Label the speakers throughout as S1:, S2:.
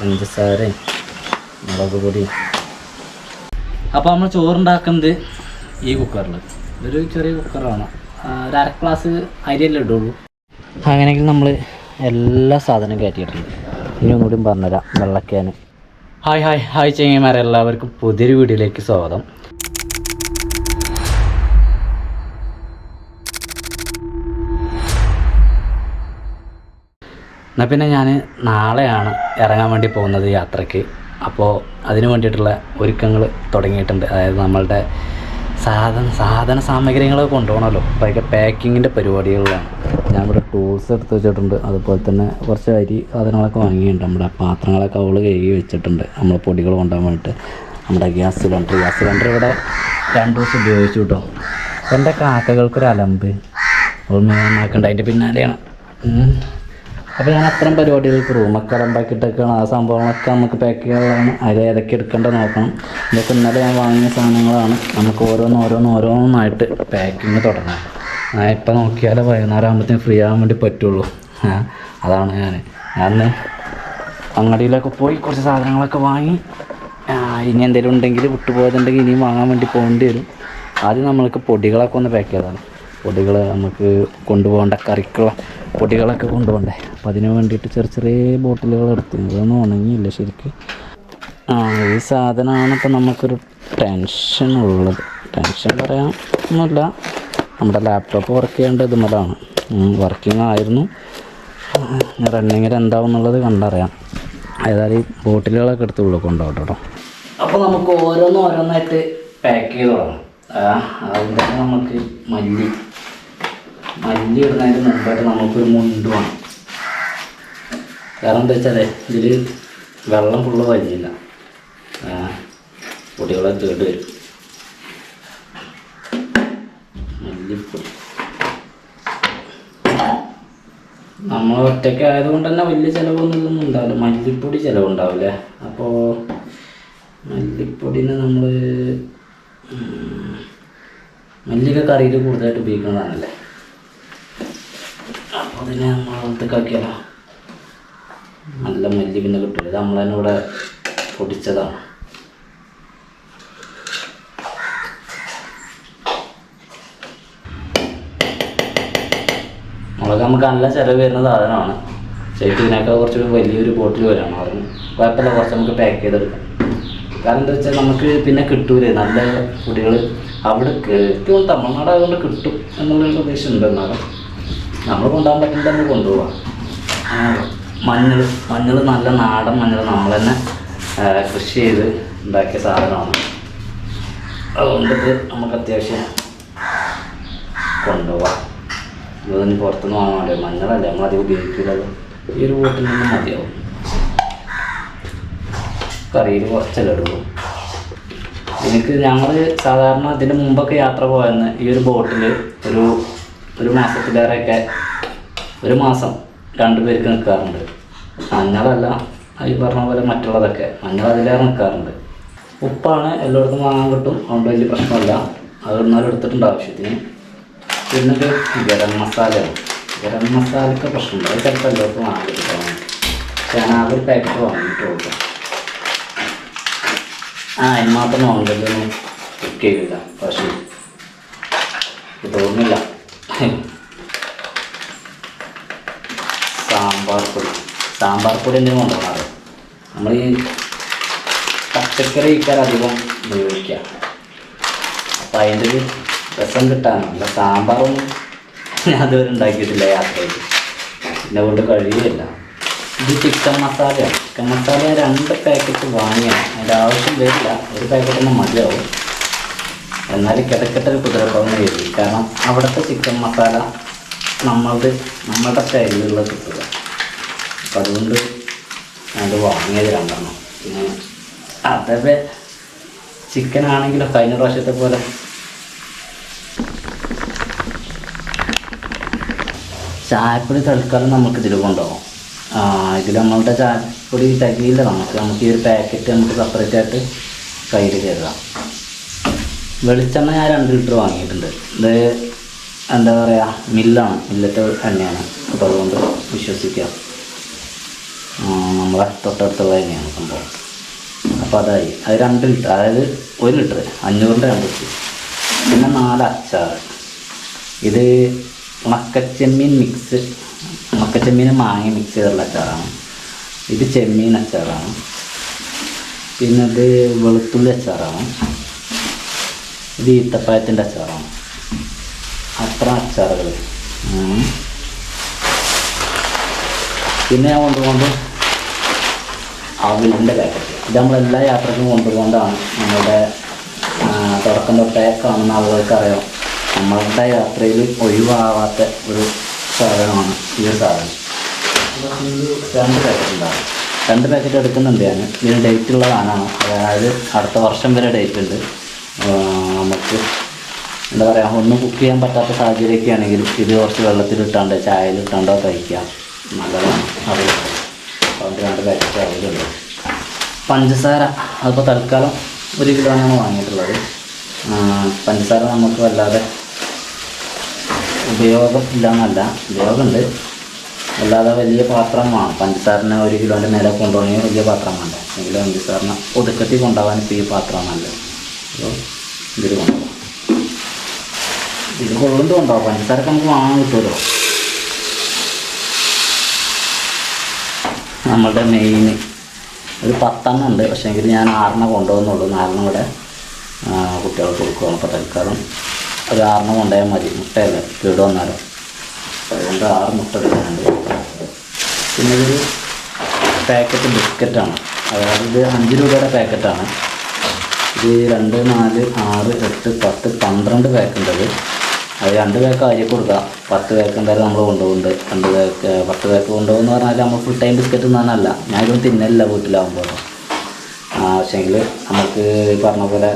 S1: പഞ്ചസാരയും മുളക് പൊടി. അപ്പോൾ നമ്മൾ ചോറുണ്ടാക്കുന്നത് ഈ കുക്കറിൽ ഇതൊരു ചെറിയ കുക്കറാണ് ഒരു അര ഗ്ലാസ് അരിയല്ലേ ഇടുള്ളൂ. അങ്ങനെയെങ്കിൽ നമ്മൾ എല്ലാ സാധനവും കയറ്റിയിട്ടുണ്ട്. ഇനി ഒന്നുകൂടി പറഞ്ഞുതരാം വെള്ളക്കാന്. ഹായ് ഹായ് ഹായ് എല്ലാവർക്കും പുതിയൊരു വീഡിയോയിലേക്ക് സ്വാഗതം. എന്നാൽ പിന്നെ ഞാൻ നാളെയാണ് ഇറങ്ങാൻ വേണ്ടി പോകുന്നത് യാത്രയ്ക്ക്. അപ്പോൾ അതിന് വേണ്ടിയിട്ടുള്ള ഒരുക്കങ്ങൾ തുടങ്ങിയിട്ടുണ്ട്. അതായത് നമ്മളുടെ സാധന സാധന സാമഗ്രികളൊക്കെ കൊണ്ടുപോകണമല്ലോ. അപ്പോൾ അതിന്റെ പാക്കിങ്ങിന്റെ പരിപാടികളിലാണ്. ഞാൻ ഇവിടെ ടൂൾസ് എടുത്ത് വെച്ചിട്ടുണ്ട്. അതുപോലെ തന്നെ കുറച്ച് അരി സാധനങ്ങളൊക്കെ വാങ്ങിയിട്ടുണ്ട്. നമ്മുടെ പാത്രങ്ങളൊക്കെ അവൾ കഴുകി വെച്ചിട്ടുണ്ട്. നമ്മൾ പൊടികൾ കൊണ്ടുപോകാൻ വേണ്ടിയിട്ട്. നമ്മുടെ ഗ്യാസ് സിലിണ്ടർ. ഗ്യാസ് സിലിണ്ടർ ഇവിടെ രണ്ട് ദിവസം ഉപയോഗിച്ചു കേട്ടോ. എന്റെ കാക്കകൾക്കൊരു അലമ്പ് അവൾ മേനാക്കണ്ട അതിന്റെ പിന്നാലെയാണ്. അപ്പോൾ ഞാൻ അത്തരം പരിപാടികൾക്ക് റൂമൊക്കെ ഉണ്ടാക്കിയിട്ടൊക്കെയാണ് ആ സംഭവങ്ങളൊക്കെ നമുക്ക് പാക്ക് ചെയ്യാനുള്ളതാണ്. അതിൽ ഏതൊക്കെ എടുക്കേണ്ടത് നോക്കണം. ഇതൊക്കെ ഇന്നലെ ഞാൻ വാങ്ങിയ സാധനങ്ങളാണ്. നമുക്ക് ഓരോന്ന് ഓരോന്ന് ഓരോന്നായിട്ട് പാക്കിങ് തുടങ്ങാം. ഞാൻ ഇപ്പം നോക്കിയാലേ വൈകുന്നേരം ആകുമ്പോഴത്തേക്കും ഫ്രീ ആകാൻ വേണ്ടി പറ്റുള്ളൂ. അതാണ് ഞാൻ ഞാൻ അങ്ങടിയിലൊക്കെ പോയി കുറച്ച് സാധനങ്ങളൊക്കെ വാങ്ങി ഇനി എന്തെങ്കിലും ഉണ്ടെങ്കിൽ വിട്ടുപോയതുണ്ടെങ്കിൽ ഇനിയും വാങ്ങാൻ വേണ്ടി പോകേണ്ടി വരും. ആദ്യം നമ്മൾക്ക് പൊടികളൊക്കെ ഒന്ന് പാക്ക് ചെയ്തതാണ് പൊടികൾ നമുക്ക് കൊണ്ടുപോകേണ്ട കറിക്കുള്ള പൊടികളൊക്കെ കൊണ്ടുപോകണ്ടേ? അപ്പം അതിന് വേണ്ടിയിട്ട് ചെറിയ ചെറിയ ബോട്ടിലുകൾ എടുത്തു. ഇതൊന്നും ഉണങ്ങിയില്ല ശരിക്ക്. ആ ഈ സാധനമാണ് ഇപ്പം നമുക്കൊരു ടെൻഷൻ ഉള്ളത്. ടെൻഷൻ പറയാൻ ഒന്നുമില്ല. നമ്മുടെ ലാപ്ടോപ്പ് വർക്ക് ചെയ്യേണ്ട ഇതുമല്ലാണ് വർക്കിംഗ് ആയിരുന്നു. റണ്ണിങ്ങിൽ എന്താവും എന്നുള്ളത് കണ്ടറിയാം. ഏതായാലും ഈ ബോട്ടിലുകളൊക്കെ എടുത്തുള്ളൂ കൊണ്ടുപോകട്ടെ. കേട്ടോ അപ്പോൾ നമുക്ക് ഓരോന്നും ഓരോന്നായിട്ട് പാക്ക് ചെയ്ത് തുടങ്ങാം. തന്നെ നമുക്ക് മല്ലി മല്ലി ഇടുന്നതിന് മുമ്പായിട്ട് നമുക്കൊരു മുണ്ട് വേണം. കാരണം എന്താ വെച്ചാൽ ഇതിൽ വെള്ളം ഫുള്ള് വലിയില്ല. കുട്ടികളെ കേട്ട് വരും. നമ്മൾ ഒറ്റയ്ക്ക് ആയതുകൊണ്ട് തന്നെ വലിയ ചിലവൊന്നും ഉണ്ടാവില്ല. മല്ലിപ്പൊടി ചിലവുണ്ടാവില്ലേ. അപ്പോൾ മല്ലിപ്പൊടിനെ നമ്മൾ മല്ലിക കറിയിൽ കൂടുതലായിട്ട് ഉപയോഗിക്കുന്നതാണല്ലേ? അതിനെ നമ്മൾ ഒത്തക്കാക്കിയാലോ നല്ല മല്ലി പിന്നെ കിട്ടില്ല ഇത് നമ്മൾ തന്നെ ഇവിടെ പൊടിച്ചതാണ് മുളക് നമുക്ക് നല്ല ചിലവ് വരുന്ന സാധനമാണ്. ശരിക്കും ഇതിനൊക്കെ കുറച്ച് വലിയൊരു ബോട്ടിൽ വരാണ് അതിന് കുഴപ്പമില്ല. കുറച്ച് നമുക്ക് പാക്ക് ചെയ്തെടുക്കാം. കാരണം എന്താ വെച്ചാൽ നമുക്ക് പിന്നെ കിട്ടൂലേ. നല്ല പൊടികൾ അവിടെ കൃത്യം തമിഴ്നാട് ആയതുകൊണ്ട് കിട്ടും എന്നുള്ളൊരു പ്രതീക്ഷ ഉണ്ട് എന്നാലും. നമ്മൾ കൊണ്ടുപോകാൻ പറ്റുന്നത് നമ്മൾ കൊണ്ടുപോകാം മഞ്ഞൾ മഞ്ഞൾ നല്ല നാടൻ മഞ്ഞൾ നമ്മൾ തന്നെ കൃഷി ചെയ്ത് ഉണ്ടാക്കിയ സാധനമാണ്. അതുകൊണ്ട് നമുക്ക് അത്യാവശ്യം കൊണ്ടുപോകാം ഇതൊന്നും പുറത്തുനിന്ന് വാങ്ങാൻ മഞ്ഞളല്ലേ നമ്മൾ അധികം ഉപയോഗിക്കുന്നത്. ഈ ഒരു വീട്ടിൽ നിന്ന് മതിയാവും. കറിയിൽ കുറച്ചല്ലേ എനിക്ക് ഞങ്ങൾ സാധാരണ ഇതിന് മുമ്പൊക്കെ യാത്ര പോയെന്ന് ഈ ഒരു ബോട്ടിൽ ഒരു ഒരു മാസത്തിലേറെയൊക്കെ ഒരു മാസം രണ്ടു പേർക്ക് നിൽക്കാറുണ്ട്. മഞ്ഞളല്ല ഈ പറഞ്ഞ പോലെ മറ്റുള്ളതൊക്കെ. മഞ്ഞൾ അതിലേറെ നിൽക്കാറുണ്ട്. ഉപ്പാണ് എല്ലായിടത്തും വാങ്ങാൻ കിട്ടും. അതുകൊണ്ട് വലിയ പ്രശ്നമില്ല. അത് ഒന്നാലും എടുത്തിട്ടുണ്ട് ആവശ്യത്തിന്. പിന്നെ ഒരു ഗരം മസാലയാണ്. ഗരം മസാലയ്ക്ക് പ്രശ്നമില്ല അത് ചിലപ്പോൾ എല്ലാവർക്കും വാങ്ങാൻ കിട്ടും. പക്ഷേ ഞാൻ ആകെ ഒരു പാക്കറ്റ് വാങ്ങിയിട്ടുള്ളൂ. ആ അതിന് മാത്രം നോൺ കുക്ക് ചെയ്യില്ല. പക്ഷേ ഇത് തോന്നുന്നില്ല സാമ്പാർ പൊടി. സാമ്പാർ പൊടി എന്തെങ്കിലും കൊണ്ടുപോകാറ് നമ്മൾ ഈ പച്ചക്കറി ഇക്കാർ അധികം ഉപയോഗിക്കുക. അപ്പം അതിന്റെ ഒരു രസം കിട്ടാനല്ല സാമ്പാറൊന്നും ഞാൻ അതുവരെ ഉണ്ടാക്കിയിട്ടില്ല യാത്രയിൽ. എന്നെ കൊണ്ട് കഴിയുകയില്ല. ഇത് ചിക്കൻ മസാലയാണ്. ചിക്കൻ മസാല രണ്ട് പാക്കറ്റ് വാങ്ങിയാണ്. അതിന്റെ ആവശ്യം വരില്ല. ഒരു പാക്കറ്റ് തന്നെ മതിയാവും. എന്നാലും കിടക്കട്ടൊരു കുതിരപ്പുറം കയറി. കാരണം അവിടുത്തെ ചിക്കൻ മസാല നമ്മളുടെ സ്റ്റൈലിലുള്ള കിട്ടുക അപ്പം അതുകൊണ്ട് ഞാനത് വാങ്ങിയത് രണ്ടെണ്ണം. പിന്നെ അതേ ചിക്കൻ ആണെങ്കിലും കഴിഞ്ഞ പ്രാവശ്യത്തെ പോലെ. ചായപ്പൊടി തൽക്കാലം നമുക്ക് ഇതിൽ കൊണ്ടുപോകാം ഇതിൽ നമ്മളുടെ ചായപ്പൊടി തികയില്ല. നമുക്ക് നമുക്ക് ഈ ഒരു പാക്കറ്റ് നമുക്ക് സെപ്പറേറ്റ് ആയിട്ട് കയ്യിൽ കരുതാം. വെളിച്ചെണ്ണ ഞാൻ രണ്ട് ലിറ്റർ വാങ്ങിയിട്ടുണ്ട്. ഇത് എന്താ പറയുക മില്ലാണ്. മില്ലത്തെ എണ്ണയാണ് അപ്പോൾ അതുകൊണ്ട് വിശ്വസിക്കാം. നമ്മളെ തൊട്ടടുത്തുള്ള തന്നെയാണ് സംഭവം. അപ്പോൾ അതായി. അത് രണ്ട് ലിറ്റർ അതായത് ഒരു ലിറ്റർ അഞ്ഞൂറിന്റെ രണ്ട് ലിറ്റർ. പിന്നെ നാല് അച്ചാർ ഇത് ഉണക്കച്ചെമ്മീൻ മിക്സ് മക്കച്ചെമ്മീൻ മാങ്ങ മിക്സ് ചെയ്തിട്ടുള്ള അച്ചാറാണ്. ഇത് ചെമ്മീൻ അച്ചാറാണ്. പിന്നെ ഇത് വെളുത്തുള്ളി അച്ചാറാണ്. ഇത് ഈത്തപ്പഴത്തിന്റെ അച്ചാറാണ്. അത്ര അച്ചാറുകൾ. പിന്നെ ഞാൻ കൊണ്ടുപോകുന്നത് അവിലിന്റെ പാക്കറ്റ്. ഇത് നമ്മളെല്ലാ യാത്രക്കും കൊണ്ടുപോകൊണ്ടാണ് നമ്മളുടെ ആ, തുടക്കം തൊട്ടേ കാണുന്ന ആളുകൾക്ക് അറിയാം നമ്മളുടെ യാത്രയിൽ ഒഴിവാകാത്ത ഒരു സാധനമാണ് ഈ ഒരു സാധനം. രണ്ട് പാക്കറ്റ് ഉണ്ടാകും രണ്ട് പാക്കറ്റ് എടുക്കുന്നുണ്ട് ഞാൻ. ഇതിന് ഡേറ്റ് ഉള്ളതാണ്. അതായത് അടുത്ത വർഷം വരെ ഡേറ്റ് ഉണ്ട്. നമുക്ക് എന്താ പറയുക ഒന്നും കുക്ക് ചെയ്യാൻ പറ്റാത്ത സാഹചര്യമൊക്കെ ആണെങ്കിൽ ഇത് കുറച്ച് വെള്ളത്തിലിട്ടാണ്ട് ചായയിലിട്ടാണ്ടോ കഴിക്കാം നല്ലതാണ്. അത് അതുകൊണ്ട് രണ്ട് പാക്കറ്റ് പഞ്ചസാര. അതിപ്പോൾ തൽക്കാലം ഒരു കിലോയാണ് വാങ്ങിയിട്ടുള്ളത്. പഞ്ചസാര നമുക്ക് വല്ലാതെ ഉപയോഗം ഇല്ലാന്നല്ല. ഉപയോഗമുണ്ട്. അല്ലാതെ വലിയ പാത്രം വേണം. പഞ്ചസാരനെ ഒരു കിലോന്റെ നേരെ കൊണ്ടുപോകണമെങ്കിൽ വലിയ പാത്രം വേണ്ട. എങ്കിലും പഞ്ചസാരനെ ഒതുക്കത്തിൽ കൊണ്ടുപോകാൻ ഇപ്പോൾ ഈ പാത്രം നല്ലത്. ഇതിൽ ഇത് കൊള്ളുന്നത് കൊണ്ടുപോകാം പഞ്ചസാരക്ക് നമുക്ക് വാങ്ങാൻ കിട്ടുമല്ലോ. നമ്മളുടെ മെയിൻ ഒരു പത്തെണ്ണം ഉണ്ട്. പക്ഷേ എങ്കിൽ ഞാൻ ആറെണ്ണം കൊണ്ടുപോകുന്നുള്ളൂ നാലെണ്ണം ആ, കുട്ടികൾക്ക് കൊടുക്കുകയാണ് അപ്പോൾ തൽക്കാലം ഒരു ആറെണ്ണം കൊണ്ടുപോയാൽ മതി. മുട്ടയല്ലേ? കേട് വന്നാലും? അതുകൊണ്ട് ആറ് മുട്ട എടുക്കുന്നുണ്ട് പിന്നെ ഇതൊരു പാക്കറ്റ് ബിസ്ക്കറ്റാണ്. അതായത് ഇത് അഞ്ച് രൂപയുടെ പാക്കറ്റാണ്. ഇത് രണ്ട് നാല് ആറ് എട്ട് പത്ത് പന്ത്രണ്ട് പാക്ക് ഉണ്ടത് അത് രണ്ട് പാക്ക് അരി കൊടുക്കാം. പത്ത് പാക്ക് എന്തായാലും നമ്മൾ കൊണ്ടുപോകുന്നുണ്ട്. രണ്ട് പാക്ക് പത്ത് പാക്ക് കൊണ്ടുപോകുന്ന പറഞ്ഞാൽ നമ്മൾ ഫുൾ ടൈം ബിസ്ക്കറ്റ് തന്നല്ല ഞാൻ ഇതൊന്നും തിന്നലില്ല വീട്ടിലാവുമ്പോൾ പക്ഷേങ്കിൽ നമുക്ക് പറഞ്ഞ പോലെ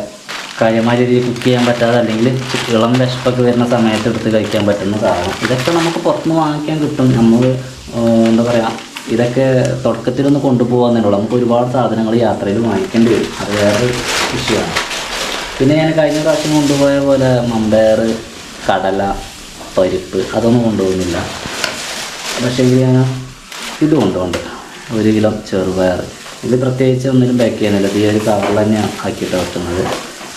S1: കാര്യമായ രീതിയിൽ കുക്ക് ചെയ്യാൻ പറ്റാതെ അല്ലെങ്കിൽ ഇളം വിശപ്പൊക്കെ വരുന്ന സമയത്ത് എടുത്ത് കഴിക്കാൻ പറ്റുന്ന സാധനം. ഇതൊക്കെ നമുക്ക് പുറത്തുനിന്ന് വാങ്ങിക്കാൻ കിട്ടും. നമ്മൾ എന്താ പറയുക ഇതൊക്കെ തുടക്കത്തിലൊന്ന് കൊണ്ടുപോകാന്നുള്ളൂ നമുക്ക് ഒരുപാട് സാധനങ്ങൾ യാത്രയിൽ വാങ്ങിക്കേണ്ടി വരും. അത് വേറൊരു വിഷയമാണ്. പിന്നെ ഞാൻ കഴിഞ്ഞ പ്രാവശ്യം കൊണ്ടുപോയ പോലെ മമ്പയർ കടല പരിപ്പ് അതൊന്നും കൊണ്ടുപോകുന്നില്ല. പക്ഷേ ഞാൻ ഇത് കൊണ്ടുപോകുന്നുണ്ട് ഒരു കിലോ ചെറുപയർ. ഇത് പ്രത്യേകിച്ച് ഒന്നിനും പാക്ക് ചെയ്യാനില്ല. ഈ ഒരു കവറിൽ തന്നെയാണ് ആക്കിയിട്ട് വെക്കുന്നത്.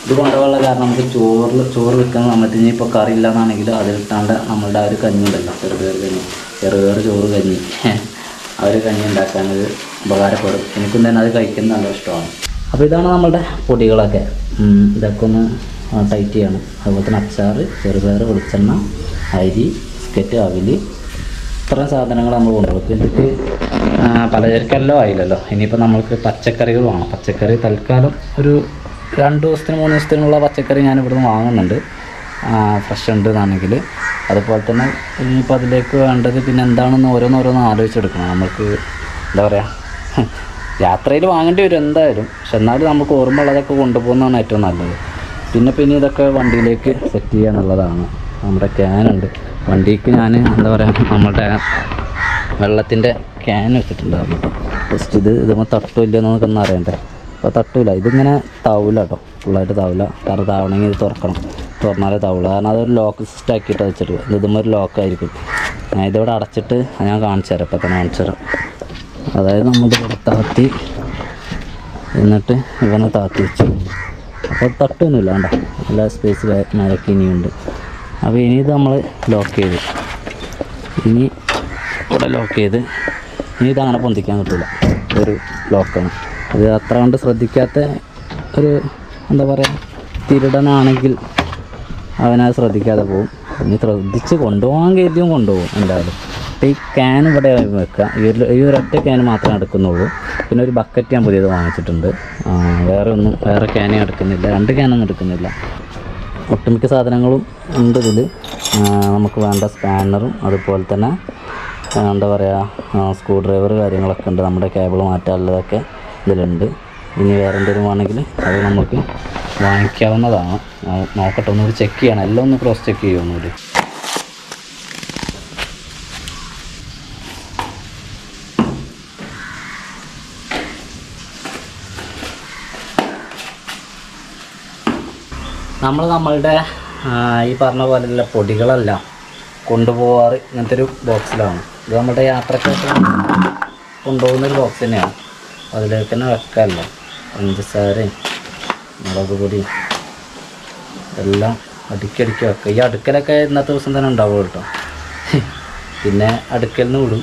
S1: ഇത് കൊണ്ടുപോകാനുള്ള കാരണം നമുക്ക് ചോറിൽ ചോറ് വെക്കുന്ന സമയത്ത് ഇനി ഇപ്പോൾ കറി ഇല്ലാന്നാണെങ്കിൽ അതിലിട്ടാണ്ട് നമ്മളുടെ ആ ഒരു കഞ്ഞി ഉണ്ടല്ലോ ചെറുപയർ കഞ്ഞി. ചെറുപയർ ചോറ് കഞ്ഞി. ഒരു കഞ്ഞി ഉണ്ടാക്കാനത് ഉപകാരപ്പെടും. എനിക്കും തന്നെ അത് കഴിക്കുന്നത് നല്ല ഇഷ്ടമാണ്. അപ്പോൾ ഇതാണ് നമ്മളുടെ പൊടികളൊക്കെ. ഇതൊക്കെ ഒന്ന് ടൈറ്റ് ചെയ്യണം. അതുപോലെ തന്നെ അച്ചാർ ചെറുപയർ വെളിച്ചെണ്ണ അരി ബിസ്ക്കറ്റ് അവിൽ ഇത്രയും സാധനങ്ങൾ നമ്മൾ കൊണ്ടുപോകും എന്നിട്ട് പലചരക്കല്ലോ പലചരക്കെല്ലാം ആയില്ലല്ലോ. ഇനിയിപ്പോൾ നമ്മൾക്ക് പച്ചക്കറികൾ വേണം പച്ചക്കറി തൽക്കാലം ഒരു രണ്ട് ദിവസത്തിന് മൂന്ന് ദിവസത്തിനുള്ള പച്ചക്കറി ഞാൻ ഇവിടുന്ന് വാങ്ങുന്നുണ്ട്. ഫ്രഷ് ഉണ്ട് എന്നാണെങ്കിൽ അതുപോലെ തന്നെ ഇനിയിപ്പോൾ അതിലേക്ക് വേണ്ടത് പിന്നെ എന്താണെന്ന് ഓരോന്നോരോന്ന് ആലോചിച്ചെടുക്കണം. നമുക്ക് എന്താ പറയുക യാത്രയിൽ വാങ്ങേണ്ടി വരും എന്തായാലും. പക്ഷെ എന്നാലും നമുക്ക് ഓർമ്മ ഉള്ളതൊക്കെ കൊണ്ടുപോകുന്നതാണ് ഏറ്റവും നല്ലത്. പിന്നെ പിന്നെ ഇതൊക്കെ വണ്ടിയിലേക്ക് സെറ്റ് ചെയ്യുക എന്നുള്ളതാണ്. നമ്മുടെ ക്യാനുണ്ട് വണ്ടിക്ക് ഞാൻ എന്താ പറയുക നമ്മുടെ വെള്ളത്തിന്റെ ക്യാൻ വെച്ചിട്ടുണ്ടായിരുന്നു. ജസ്റ്റ് ഇത് ഇതുമ്പോൾ തട്ടില്ല എന്നൊക്കെ ഒന്ന് അറിയണ്ടേ അപ്പോൾ തട്ടില്ല ഇതിങ്ങനെ താവില്ല കേട്ടോ. ഫുള്ളായിട്ട് താവില്ല കാരണം താവണമെങ്കിൽ ഇത് തുറക്കണം. തുറന്നാലേ താവുള്ളൂ കാരണം അതൊരു ലോക്ക് സിസ്റ്റം ആക്കിയിട്ട് വെച്ചിട്ട് ഇത് ഇതുമ്പോൾ ഒരു ലോക്കായിരിക്കും ഞാൻ ഇതിവിടെ അടച്ചിട്ട് ഞാൻ കാണിച്ചു തരാം. ഇപ്പം തന്നെ കാണിച്ചു തരാം. അതായത് നമ്മുടെ ഇവിടെ താത്തി എന്നിട്ട് ഇവനെ താത്തി വെച്ചു. അപ്പോൾ തട്ടൊന്നുമില്ല കണ്ട? എല്ലാ സ്പേസ് മേലക്ക് ഇനിയുണ്ട്. അപ്പോൾ ഇനി ഇത് നമ്മൾ ലോക്ക് ചെയ്ത്. ഇനി ഇവിടെ ലോക്ക് ചെയ്ത് ഇനി ഇത് അങ്ങനെ പൊന്തിക്കാൻ കിട്ടില്ല ഒരു ലോക്കാണ് അത് അത്ര കണ്ട് ശ്രദ്ധിക്കാത്ത ഒരു എന്താ പറയുക തിരുടനാണെങ്കിൽ അവനത് ശ്രദ്ധിക്കാതെ പോകും ഇനി ശ്രദ്ധിച്ച് കൊണ്ടുപോകാൻ കരുതിയും കൊണ്ടുപോകും എന്തായാലും. അപ്പോൾ ഈ ക്യാൻ ഇവിടെ വെക്കുക ഈ ഒരു ഈ ഒരൊറ്റ ക്യാൻ മാത്രമേ എടുക്കുന്നുള്ളൂ. പിന്നെ ഒരു ബക്കറ്റ് ഞാൻ പുതിയത് വാങ്ങിച്ചിട്ടുണ്ട്. വേറെ ഒന്നും വേറെ ക്യാനേ എടുക്കുന്നില്ല. രണ്ട് ക്യാനൊന്നും എടുക്കുന്നില്ല. ഒട്ടുമിക്ക സാധനങ്ങളും ഉണ്ട് ഇതിൽ നമുക്ക് വേണ്ട സ്പാനറും അതുപോലെ തന്നെ എന്താ പറയുക സ്ക്രൂ ഡ്രൈവർ കാര്യങ്ങളൊക്കെ ഉണ്ട്. നമ്മുടെ കേബിൾ മാറ്റാനുള്ളതൊക്കെ ഇതിലുണ്ട്. ഇനി വേറെ എന്തെങ്കിലും വേണമെങ്കിൽ അത് നമുക്ക് വാങ്ങിക്കാവുന്നതാണ്. നോക്കട്ടെ ഒന്നുകൂടി ചെക്ക് ചെയ്യണം. എല്ലാം ഒന്ന് ക്രോസ് ചെക്ക് ചെയ്യും ഒന്നുകൂടി. നമ്മൾ നമ്മളുടെ ഈ പറഞ്ഞ പോലെയുള്ള പൊടികളെല്ലാം കൊണ്ടുപോകാറ് ഇങ്ങനത്തെ ഒരു ബോക്സിലാണ് ഇത് നമ്മുടെ യാത്രക്കൊക്കെ കൊണ്ടുപോകുന്നൊരു ബോക്സ് തന്നെയാണ്. അതിലേക്ക് തന്നെ വെക്കാമല്ലോ. പഞ്ചസാരയും മുളക് പൊടി എല്ലാം അടുക്കടുക്കി വെക്കുക. ഈ അടുക്കലൊക്കെ ഇന്നത്തെ ദിവസം തന്നെ ഉണ്ടാവുള്ളൂ കേട്ടോ. പിന്നെ അടുക്കലിൽ നിന്ന് വിടും.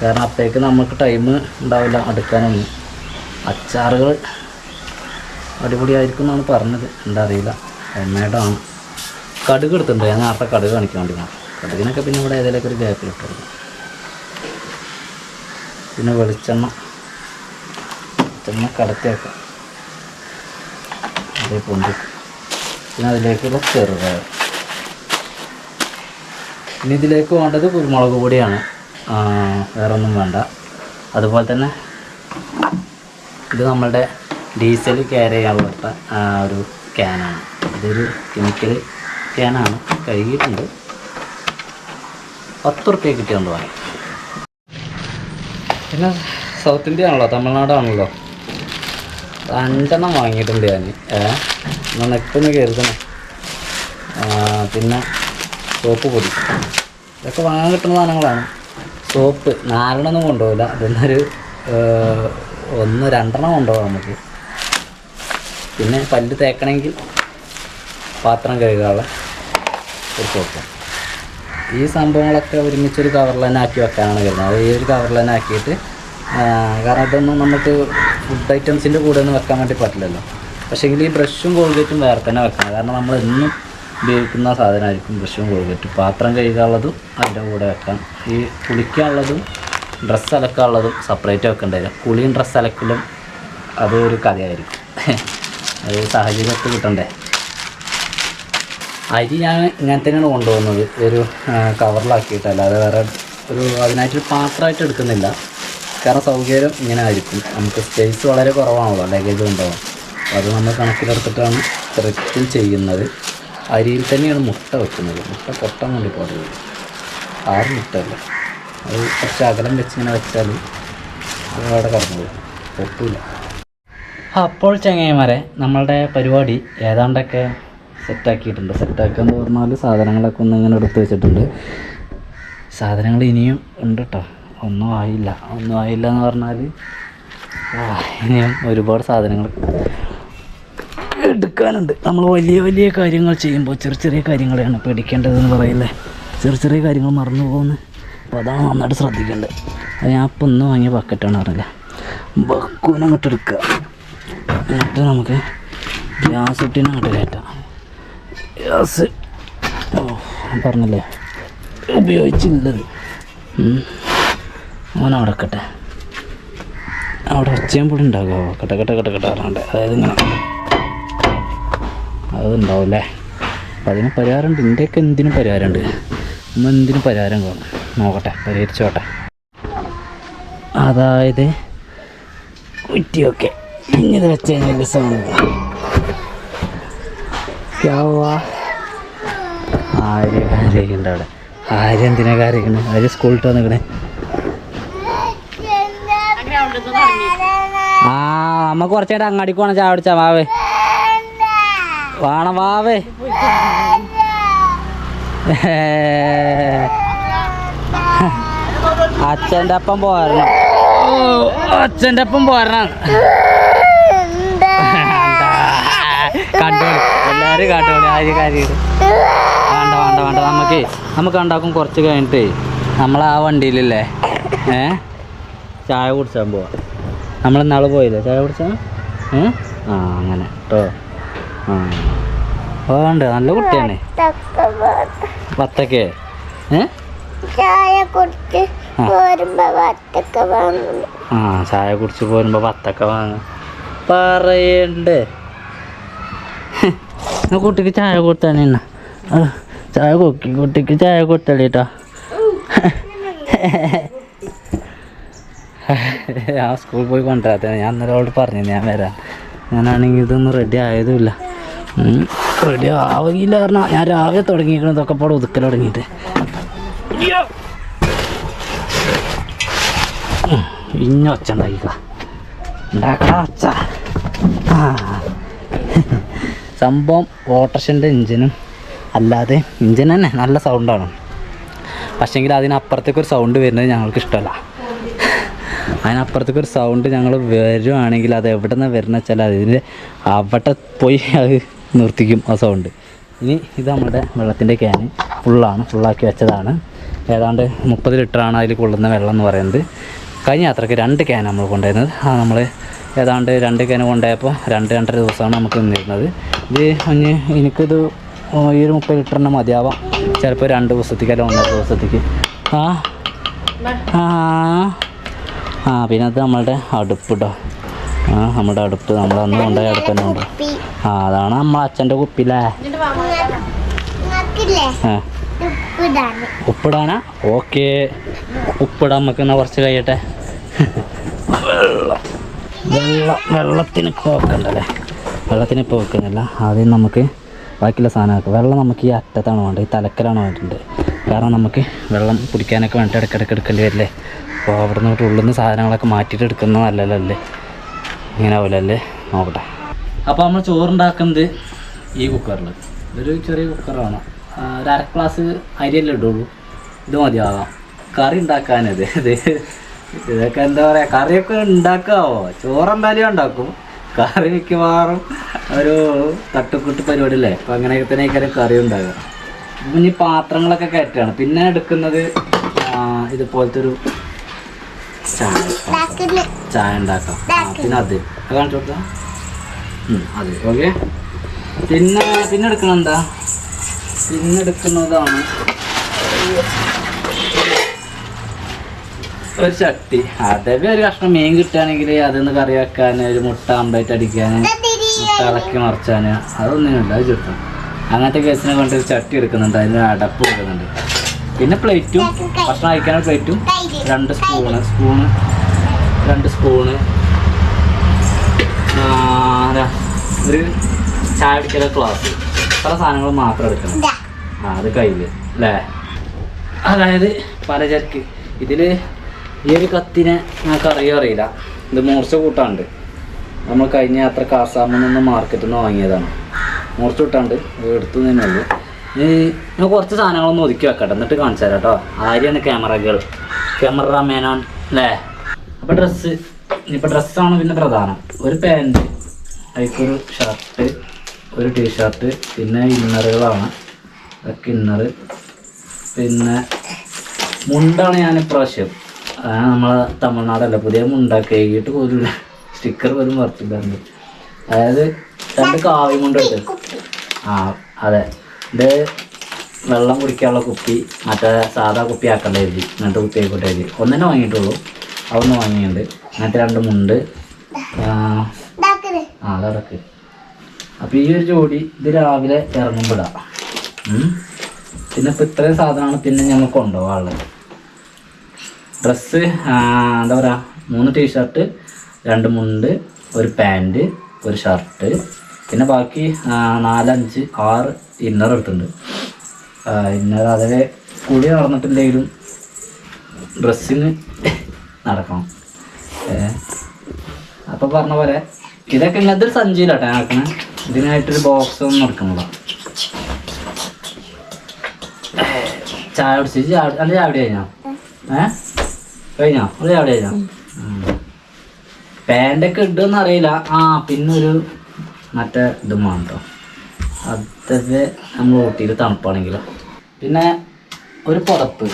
S1: കാരണം അപ്പോഴേക്ക് നമുക്ക് ടൈം ഉണ്ടാവില്ല അടുക്കാനൊന്നും. അച്ചാറുകൾ അടിപൊളിയായിരിക്കും എന്നാണ് പറഞ്ഞത്. എന്താ അറിയില്ല. ഹോംമേഡാണ് കടുക് എടുത്തിട്ടുണ്ട്. ഞാൻ നേരത്തെ കടുക് കാണിക്കാൻ വേണ്ടി മാറും കടുകിനൊക്കെ പിന്നെ ഇവിടെ ഏതെങ്കിലുമൊക്കെ ഒരു ഗ്യാപ്പിൽ ഇട്ടു പിന്നെ വെളിച്ചെണ്ണ. വെളിച്ചെണ്ണ കടത്തി വെക്കാം അതേ പൊന്തിക്കും പിന്നെ അതിലേക്കുള്ള ചെറുപയർ. പിന്നെ ഇതിലേക്ക് വേണ്ടത് കുരുമുളക് പൊടിയാണ്. വേറെ ഒന്നും വേണ്ട. അതുപോലെ തന്നെ ഇത് നമ്മളുടെ ഡീസൽ ക്യാരി ചെയ്യാനുള്ള ഒരു ക്യാനാണ് ഇതൊരു കെമിക്കൽ ക്യാനാണ് കഴുകിയിട്ടുണ്ട്. പത്ത് റുപ്യ കിട്ടിയോണ്ട് വാങ്ങി പിന്നെ സൗത്ത് ഇന്ത്യ ആണല്ലോ തമിഴ്നാടാണല്ലോ അഞ്ചെണ്ണം വാങ്ങിയിട്ടുണ്ട് ഞാൻ. ഏ? എന്നാൽ നെക്കൊന്ന് കരുതണം. പിന്നെ സോപ്പ് പൊടി. ഇതൊക്കെ വാങ്ങാൻ കിട്ടുന്ന സാധനങ്ങളാണ്. സോപ്പ് നാലെണ്ണമൊന്നും കൊണ്ടുപോകില്ല അതൊന്നൊരു ഏഹ്, ഒന്ന് രണ്ടെണ്ണം കൊണ്ടുപോകാം നമുക്ക്. പിന്നെ പല്ല് തേക്കണമെങ്കിൽ പാത്രം കഴുകാനുള്ള ഒരു സോപ്പ്. ഈ സംഭവങ്ങളൊക്കെ ഒരുമിച്ചൊരു കവറിൽ തന്നെ ആക്കി വെക്കാനാണ് കരുതുന്നത്. അത് ഈ ഒരു കവറിൽ തന്നെ ആക്കിയിട്ട് കാരണം ഇതൊന്നും നമുക്ക് ഫുഡ് ഐറ്റംസിന്റെ കൂടെ ഒന്നും വെക്കാൻ വേണ്ടി പറ്റില്ലല്ലോ. പക്ഷേങ്കിൽ ഈ ബ്രഷും കോൾഗേറ്റും വേറെ തന്നെ വെക്കണം. കാരണം നമ്മൾ എന്നും ഉപയോഗിക്കുന്ന സാധനമായിരിക്കും ബ്രഷും കോൾഗേറ്റും. പാത്രം കഴുകാനുള്ളതും അതിന്റെ കൂടെ വെക്കാം ഈ കുളിക്കാനുള്ളതും ഡ്രസ്സ് അലക്കാനുള്ളതും സെപ്പറേറ്റ് വെക്കേണ്ടി വരും. കുളിയും ഡ്രസ്സ് അലക്കലും അതൊരു കഥയായിരിക്കും. അത് സാഹചര്യത്തിൽ കിട്ടണ്ടേ? അരി ഞാൻ ഇങ്ങനെ തന്നെയാണ് കൊണ്ടുപോകുന്നത്. ഒരു കവറിലാക്കിയിട്ട് അല്ലാതെ വേറെ ഒരു അതിനായിട്ടൊരു പാത്രമായിട്ട് എടുക്കുന്നില്ല. കാരണം സൗകര്യം ഇങ്ങനെ ആയിരിക്കും. നമുക്ക് സ്പേസ് വളരെ കുറവാണല്ലോ ലഗേജ് കൊണ്ടുപോകാം അപ്പോൾ അത് നമ്മൾ കണക്കിലെടുത്തിട്ടാണ് കറക്റ്റും ചെയ്യുന്നത്. അരിയിൽ തന്നെയാണ് മുട്ട വെക്കുന്നത്. മുട്ട പൊട്ടാൻ വേണ്ടി പാടില്ല. ആറ് മുട്ടയല്ല. അത് കുറച്ച് അകലം വെച്ച് ഇങ്ങനെ വെച്ചാൽ അവിടെ കടന്നു പോകും. പൊട്ടില്ല അപ്പോൾ ചങ്ങായിമാരെ നമ്മളുടെ പരിപാടി ഏതാണ്ടൊക്കെ സെറ്റാക്കിയിട്ടുണ്ട്. സെറ്റാക്കുക എന്ന് പറഞ്ഞാൽ സാധനങ്ങളൊക്കെ ഒന്ന് ഇങ്ങനെ എടുത്ത് വെച്ചിട്ടുണ്ട്. സാധനങ്ങൾ ഇനിയും ഉണ്ട് കേട്ടോ ഒന്നും ആയില്ല. ഒന്നും ആയില്ല എന്ന് പറഞ്ഞാൽ ഇനിയും ഒരുപാട് സാധനങ്ങൾ എടുക്കാനുണ്ട്. നമ്മൾ വലിയ വലിയ കാര്യങ്ങൾ ചെയ്യുമ്പോൾ ചെറിയ ചെറിയ കാര്യങ്ങളെയാണ് പേടിക്കേണ്ടതെന്ന് പറയില്ലേ? ചെറിയ ചെറിയ കാര്യങ്ങൾ മറന്നു പോകുന്നു. അപ്പോൾ അതാണ് നന്നായിട്ട് ശ്രദ്ധിക്കേണ്ടത്. അത് ഞാൻ അപ്പം ഒന്ന് വാങ്ങിയ ബക്കറ്റാണ് പറഞ്ഞില്ല ബക്കൂനെ അങ്ങോട്ട് എടുക്കുക. എന്നിട്ട് നമുക്ക് ഗ്യാസ് ഇട്ടിനെ അങ്ങോട്ട് കയറ്റാം. ഗ്യാസ്. പറഞ്ഞില്ലേ? ഉപയോഗിച്ചില്ലത്. ഓൻ അവിടെ വെക്കട്ടെ. അവിടെ ഒച്ചയും പൊടി ഉണ്ടാകുമോ കട്ട കട്ട കട്ട കട്ട അറാണ്ട് അതായത് ഇങ്ങനെ. അതുണ്ടാവും അല്ലേ? അപ്പം അതിന് പരിഹാരമുണ്ട്. ഇതിന്റെയൊക്കെ എന്തിനും പരിഹാരമുണ്ട്. നമ്മൾ എന്തിനും പരിഹാരം കാണും. നോക്കട്ടെ പരിഹരിച്ചോട്ടെ അതായത് കുറ്റിയൊക്കെ ഇങ്ങനെ വെച്ച് കഴിഞ്ഞാൽ സൗണ്ട് ആര്യ കരയുണ്ട് അവിടെ. ആര്യ എന്തിനാ കരയണത് ആര്യ സ്കൂളിട്ട് വന്നിക്കണേ ആ അമ്മ കുറച്ചായിട്ട് അങ്ങാടിക്ക് പോണം ചായ കുടിച്ചാ വാവേ. വേണം വാവേ. അച്ഛന്റെ ഒപ്പം പോരണം. അച്ഛന്റെ ഒപ്പം പോരണം. കണ്ടോളി എല്ലാവരും കണ്ടോളി ആര് കാര്യം. വേണ്ട വേണ്ട വേണ്ട നമുക്ക് നമുക്ക് ഉണ്ടാക്കും കുറച്ച് കഴിഞ്ഞിട്ടേ നമ്മൾ ആ വണ്ടിയിലല്ലേ? ഏ? ചായ കുടിച്ചാൻ പോവാ. നമ്മൾ ഇന്നാൾ പോയില്ലേ? ചായ കുടിച്ചാ ആ അങ്ങനെ. കേട്ടോ ആ. വേണ്ട നല്ല കുട്ടിയാണ്. പത്തൊക്കെ ഏ?
S2: ചായ കുടിച്ച് പോരുമ്പോ വത്തൊക്കെ വാങ്ങും
S1: ആ ചായ കുടിച്ച് പോരുമ്പോൾ പത്തൊക്കെ വാങ്ങ പറയണ്ടേ. കുട്ടിക്ക് ചായ കൊടുത്താനെ ചായ കൊക്കി കുട്ടിക്ക് ചായ കൊടുത്തല്ലേട്ടോ ഞാൻ സ്കൂളിൽ പോയി കൊണ്ടുവരാത്ത. ഞാൻ അന്നേരം അവളോട് പറഞ്ഞു ഞാൻ വരാം. ഞാനാണെങ്കിൽ ഇതൊന്നും റെഡി ആയതുമില്ല. റെഡി ആവുകയില്ല. കാരണം ഞാൻ രാവിലെ തുടങ്ങിയിരിക്കണം ഇതൊക്കെ പാടെ ഒതുക്കൽ തുടങ്ങിയിട്ട്. ഇന്ന ഒച്ച ഉണ്ടാക്കിക്ക. ഉണ്ടാക്കടാ ഒച്ച. ആ. സംഭവം ഓട്ടർഷന്റെ എഞ്ചിനും അല്ലാതെ എഞ്ചിൻ തന്നെ നല്ല സൗണ്ടാണ് പക്ഷേങ്കിൽ അതിനപ്പുറത്തേക്ക് ഒരു സൗണ്ട് വരുന്നത് ഞങ്ങൾക്ക് ഇഷ്ടമല്ല. അതിനപ്പുറത്തേക്ക് ഒരു സൗണ്ട് ഞങ്ങൾ വരുവാണെങ്കിൽ അത് എവിടെ നിന്ന് വരുന്ന വെച്ചാൽ അതിന്റെ അവിടെ പോയി അത് നിർത്തിക്കും ആ സൗണ്ട് ഇനി ഇത് നമ്മുടെ വെള്ളത്തിന്റെ ക്യാന് ഫുള്ളാണ് ഫുള്ളാക്കി വെച്ചതാണ്. ഏതാണ്ട് മുപ്പത് ലിറ്ററാണ് അതിൽ കൊള്ളുന്ന വെള്ളം എന്ന് പറയുന്നത്. കഴിഞ്ഞ യാത്രയ്ക്ക് രണ്ട് ക്യാൻ നമ്മൾ കൊണ്ടുവരുന്നത്. ആ നമ്മൾ ഏതാണ്ട് രണ്ട് ക്യാൻ കൊണ്ടുപോയപ്പോൾ രണ്ട് രണ്ടര ദിവസമാണ് നമുക്ക് നിന്നിരുന്നത്. ഇത് ഇനി എനിക്കിത് ഈ ഒരു മുപ്പത് ലിറ്ററിന് മതിയാവാം. ചിലപ്പോൾ രണ്ട് ദിവസത്തേക്ക് അല്ലെങ്കിൽ ഒന്നര ദിവസത്തേക്ക്. ആ ആ. ആ പിന്നെ അത് നമ്മളുടെ അടുപ്പ് കേട്ടോ ആ നമ്മുടെ അടുപ്പ് നമ്മൾ അന്ന് കൊണ്ടുപോയ അടുപ്പ് തന്നെ ഉണ്ട്
S2: കുപ്പി.
S1: ആ അതാണ് നമ്മളെ
S2: അച്ഛന്റെ
S1: കുപ്പിലേ
S2: ഉപ്പിടാന്?
S1: ഓക്കെ. ഉപ്പിടാൻ നമുക്ക് എന്നാ കുറച്ച് കഴിയട്ടെ? വെള്ളം. വെള്ളം. വെള്ളത്തിന് പോക്കണ്ടല്ലേ വെള്ളത്തിന് ഇപ്പോൾ വെക്കുന്നില്ല. ആദ്യം നമുക്ക് ബാക്കിയുള്ള സാധനമൊക്കെ വെള്ളം നമുക്ക് ഈ അറ്റത്താണ് വേണ്ടത്. ഈ തലക്കലാണ് വേണ്ടത്. കാരണം നമുക്ക് വെള്ളം കുടിക്കാനൊക്കെ വേണ്ടിയിട്ട് ഇടയ്ക്കിടയ്ക്ക് എടുക്കേണ്ടി വരില്ലേ? അപ്പോൾ അവിടെ നിന്ന് ഉള്ളിൽ നിന്ന് സാധനങ്ങളൊക്കെ മാറ്റിയിട്ട് എടുക്കുന്നതല്ലല്ലോ അല്ലേ ഇങ്ങനെ ആവില്ലല്ലേ നോക്കട്ടെ. അപ്പോൾ നമ്മൾ ചോറുണ്ടാക്കുന്നത് ഈ കുക്കറിൽ ഇതൊരു ചെറിയ കുക്കറാണ് ഒരു അര ഗ്ലാസ് അരിയല്ലേ ഇടുള്ളൂ. ഇത് മതിയാവാം. കറി ഉണ്ടാക്കാനത്. ഇത് ഇതൊക്കെ എന്താ പറയുക കറിയൊക്കെ ഉണ്ടാക്കാവോ? ചോറെന്തായാലും ഉണ്ടാക്കും. കറി മിക്കവാറും ഒരു തട്ടുക്കുട്ട് പരിപാടി അല്ലേ അപ്പം അങ്ങനെയൊക്കെ തന്നെ കറി ഉണ്ടാകുക ഇനി പാത്രങ്ങളൊക്കെ കയറ്റാണ്. പിന്നെ എടുക്കുന്നത് ഇതുപോലത്തെ ഒരു ചായ. ഉണ്ടാക്കാം. പിന്നെ അത്. അത് കാണിച്ചു കൊടുത്താ? ഉം, ഓക്കെ. പിന്നെ പിന്നെ എടുക്കണം എന്താ? പിന്നെ എടുക്കുന്നതാണ് ഒരു ചട്ടി. അതേ ഒരു കഷ്ണം മീൻ കിട്ടുകയാണെങ്കിൽ അതൊന്ന് കറി വെക്കാൻ ഒരു മുട്ട ആംപ്ലേറ്റ് അടിക്കാൻ മുട്ട ഇളക്കി മറിച്ചാൻ. അതൊന്നുമില്ല അത് ചുട്ടും അങ്ങനത്തെ കേസിനെ കൊണ്ട് ഒരു ചട്ടി എടുക്കുന്നുണ്ട്. അതിന് അടപ്പ് കൊടുക്കുന്നുണ്ട്. പിന്നെ പ്ലേറ്റും ഭക്ഷണം കഴിക്കാനുള്ള പ്ലേറ്റും രണ്ട് സ്പൂണ് സ്പൂണ് രണ്ട് സ്പൂണ്. ഒരു ചായ അടിക്കല ക്ലാസ് പല സാധനങ്ങൾ മാത്രം എടുക്കണം. ആ അത് കയ്യിൽ അല്ലേ? അതായത് പലചരക്ക്. ഇതിൽ ഈ ഒരു കത്തിനെ ഞങ്ങൾക്ക് അറിയോ അറിയില്ല. ഇത് മൂർച്ച കൂട്ടാണ്ട് നമ്മൾ കഴിഞ്ഞ യാത്ര കാസാമിൽ നിന്ന് മാർക്കറ്റിൽ നിന്ന് വാങ്ങിയതാണ്. മൂർച്ച കൂട്ടാണ്ട് എടുത്തു തന്നെയുള്ളൂ ഇനി ഞാൻ കുറച്ച് സാധനങ്ങളൊന്നും ഒതുക്കി വെക്കട്ടെ. എന്നിട്ട് കാണിച്ചു തരാം കേട്ടോ. ആര്യാണ് ക്യാമറ മേനാൻ അല്ലേ അപ്പോൾ ഡ്രസ്സ് ഇപ്പൊ ഡ്രസ്സാണ് പിന്നെ പ്രധാനം. ഒരു പാന്റ് അതിക്കൊരു ഷർട്ട് ഒരു ടീഷർട്ട് പിന്നെ ഇന്നറുകളാണ് അതൊക്കെ ഇന്നറ് പിന്നെ മുണ്ടാണ് ഞാൻ ഇപ്രാവശ്യം. നമ്മളെ തമിഴ്നാടല്ല പുതിയ മുണ്ട. എഴുതിയിട്ട് പോലും സ്റ്റിക്കർ പോലും വറുത്തിട്ടുണ്ട് അതായത് രണ്ട് കാവ്യം കൊണ്ട് എടുത്ത് ആ അതെ. ഇത് വെള്ളം കുടിക്കാനുള്ള കുപ്പി മറ്റേ സാധാ കുപ്പി ആക്കേണ്ട എഴുതി എന്നിട്ട് കുപ്പി ആയിക്കോട്ടെ ഒന്നെന്നെ വാങ്ങിയിട്ടുള്ളൂ. അതൊന്ന് വാങ്ങിയിട്ടുണ്ട്. അങ്ങനത്തെ രണ്ട് മുണ്ട്. ആ, അതടക്ക്. അപ്പോൾ ഈ ഒരു ജോഡി ഇത് രാവിലെ ഇറങ്ങുമ്പോഴാ. പിന്നെ ഇപ്പം ഇത്രയും സാധനമാണ് പിന്നെ ഞങ്ങൾ കൊണ്ടുപോകാനുള്ളത്. ഡ്രസ്സ് എന്താ പറയുക മൂന്ന് ടീഷർട്ട് രണ്ട് മുണ്ട് ഒരു പാന്റ് ഒരു ഷർട്ട് പിന്നെ ബാക്കി നാലഞ്ച് ആറ് ഇന്നർ എടുത്തിട്ടുണ്ട്. ഇന്നർ അതേ കൂടി നടന്നിട്ടില്ലെങ്കിലും ഡ്രസ്സിന് നടക്കണം. അപ്പോൾ പറഞ്ഞ പോലെ ഇതൊക്കെ ഇങ്ങനത്തെ ഒരു സഞ്ചിയിലാട്ടെ നടക്കണേ ഇതിനായിട്ടൊരു ബോക്സ് ഒന്നും നടക്കണില്ല. ചായ കുടിച്ച് ചായ അല്ല ചായ കുടി കഴിഞ്ഞോ? ഏ? കഴിഞ്ഞോ? അല്ല ചായ കുടി കഴിഞ്ഞോ? പാന്റൊക്കെ ഇടുമെന്ന് അറിയില്ല. ആ പിന്നൊരു മറ്റേ ഇതും വേണം കേട്ടോ അതൊക്കെ നമ്മൾ ഊട്ടിയിൽ തണുപ്പാണെങ്കിലും. പിന്നെ ഒരു പുതപ്പ്.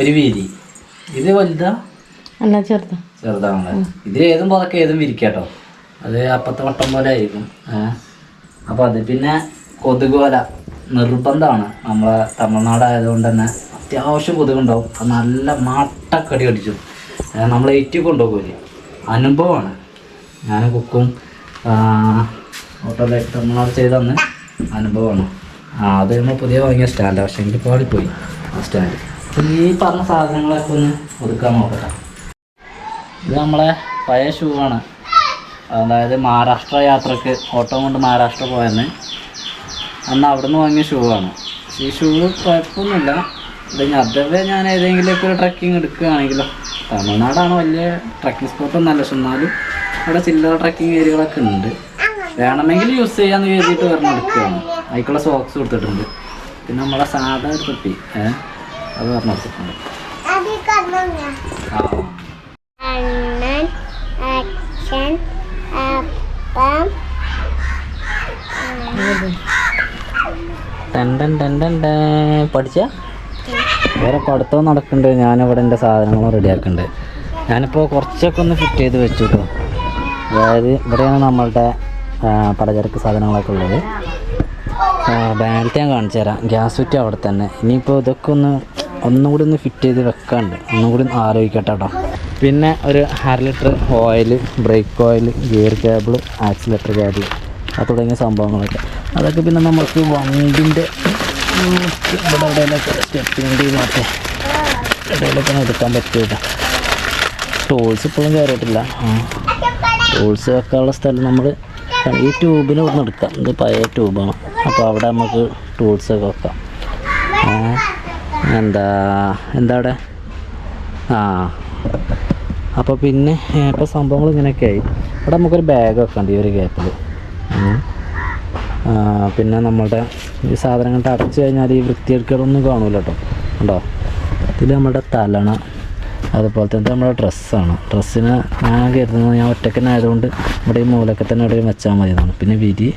S1: ഒരു വീതി. ഇത് വലുതാ?
S3: അല്ല ചെറുതാ.
S1: ചെറുതാണ് ഇതിൽ ഏതും പുറക്കെ ഏതും വിരിക്കാട്ടോ അത് അപ്പത്തെ വട്ടം പോലെ ആയിരിക്കും. അപ്പോൾ അത് പിന്നെ കൊതുക് വല നിർബന്ധമാണ് നമ്മളെ തമിഴ്നാടായതുകൊണ്ട് തന്നെ അത്യാവശ്യം കൊതുകുണ്ടാവും. അത് നല്ല മാട്ടക്കടി അടിച്ചു നമ്മൾ ഏറ്റി കൊണ്ടുപോകില്ല അനുഭവമാണ് ഞാൻ കുക്കും ഓട്ടോയിൽ തമിഴ്നാട് ചെയ്ത് തന്ന അനുഭവമാണ്. അത് നമ്മൾ പുതിയ വാങ്ങിയ സ്റ്റാൻഡ് പക്ഷേ എനിക്ക് പാടിപ്പോയി ആ സ്റ്റാൻഡ്. ഈ പറഞ്ഞ സാധനങ്ങളൊക്കെ ഒന്ന് ഒതുക്കാൻ നോക്കട്ടെ. ഇത് നമ്മളെ പഴയ ഷൂ ആണ്. അതായത് മഹാരാഷ്ട്ര യാത്രയ്ക്ക് ഓട്ടോ കൊണ്ട് മഹാരാഷ്ട്ര പോയെന്ന്. അന്ന് അവിടുന്ന് വാങ്ങിയ ഷൂ ആണ്. ഈ ഷൂ കുഴപ്പമൊന്നുമില്ല. ഇത് അതവേ ഞാൻ ഏതെങ്കിലുമൊക്കെ ഒരു ട്രക്കിംഗ് എടുക്കുകയാണെങ്കിലോ തമിഴ്നാടാണ് വലിയ ട്രക്കിംഗ് സ്പോട്ടൊന്നല്ല പക്ഷെ എന്നാലും അവിടെ ചില്ലറ ട്രക്കിംഗ് ഏരിയകളൊക്കെ ഉണ്ട്. വേണമെങ്കിൽ യൂസ് ചെയ്യാന്ന് കരുതിയിട്ട് പറഞ്ഞ് എടുക്കുകയാണ്. അതിക്കുള്ള സോക്സ് കൊടുത്തിട്ടുണ്ട്. പിന്നെ നമ്മളെ സാധാ ഒരു തൊട്ടി ഏഹ് അത് പറഞ്ഞു കൊടുത്തിട്ടുണ്ട്
S2: അത് അണ്ണൻ അച്ഛൻ അപ്പം.
S1: ടൻ ടൻ ടൻ ടൻ ടൻ. പഠിച്ച? വേറെ പഠിത്തം നടക്കുന്നുണ്ട് ഞാനിവിടെ എന്റെ സാധനങ്ങളും റെഡിയാക്കുന്നുണ്ട് ഞാനിപ്പോൾ കുറച്ചൊക്കെ ഒന്ന് ഫിറ്റ് ചെയ്ത് വെച്ചു കേട്ടോ അതായത് ഇവിടെയാണ് നമ്മളുടെ പലചരക്ക് സാധനങ്ങളൊക്കെ ഉള്ളത്. ബാനറ്റ് ഞാൻ കാണിച്ചു തരാം. ഗ്യാസ് കുറ്റി അവിടെ തന്നെ. ഇനിയിപ്പോൾ ഇതൊക്കെ ഒന്ന് ഒന്നുകൂടി ഒന്ന് ഫിറ്റ് ചെയ്ത് വെക്കാണ്ട് ഒന്നുകൂടി ഒന്ന് ആലോചിക്കട്ടെ കേട്ടോ. പിന്നെ ഒരു അര litre oil brake oil gear cable accelerator cable അത് തുടങ്ങിയ സംഭവങ്ങളൊക്കെ. അതൊക്കെ പിന്നെ നമുക്ക് വണ്ടിന്റെ ഇവിടെ എവിടെയൊക്കെ സ്റ്റെപ്പിന്റെ ഭാഗത്തെ എവിടെയൊക്കെ എടുക്കാൻ പറ്റില്ല ടൂൾസ് ഇപ്പോഴും കയറിയിട്ടില്ല. ടൂൾസ് വെക്കാനുള്ള സ്ഥലം നമ്മൾ ഈ ട്യൂബിന് ഒന്ന് എടുക്കാം. ഇത് പഴയ ട്യൂബാണ് അപ്പോൾ അവിടെ നമുക്ക് ടൂൾസ് ഒക്കെ വെക്കാം. എന്താ എന്താ അവിടെ? ആ അപ്പോൾ പിന്നെ ഇപ്പോൾ സംഭവങ്ങൾ ഇങ്ങനെയൊക്കെ ആയി നമുക്കൊരു ബാഗ് വെക്കണ്ട ഈ ഒരു ഗ്യാപ്പിൽ പിന്നെ നമ്മളുടെ ഈ സാധനങ്ങൾ അടച്ചു കഴിഞ്ഞാൽ ഈ വൃത്തിയെടുക്കലൊന്നും കാണൂല കേട്ടോ. ഉണ്ടോ ഇതിൽ നമ്മുടെ തലണ. അതുപോലെ തന്നെ നമ്മുടെ ഡ്രസ്സാണ്. ഡ്രസ്സിന് ഞാൻ കരുതുന്നത് ഞാൻ ഒറ്റക്കനായതുകൊണ്ട് ഇവിടെ ഈ മൂലൊക്കെ തന്നെ ഇവിടെ വെച്ചാൽ മതി എന്നാണ് പിന്നെ വിരി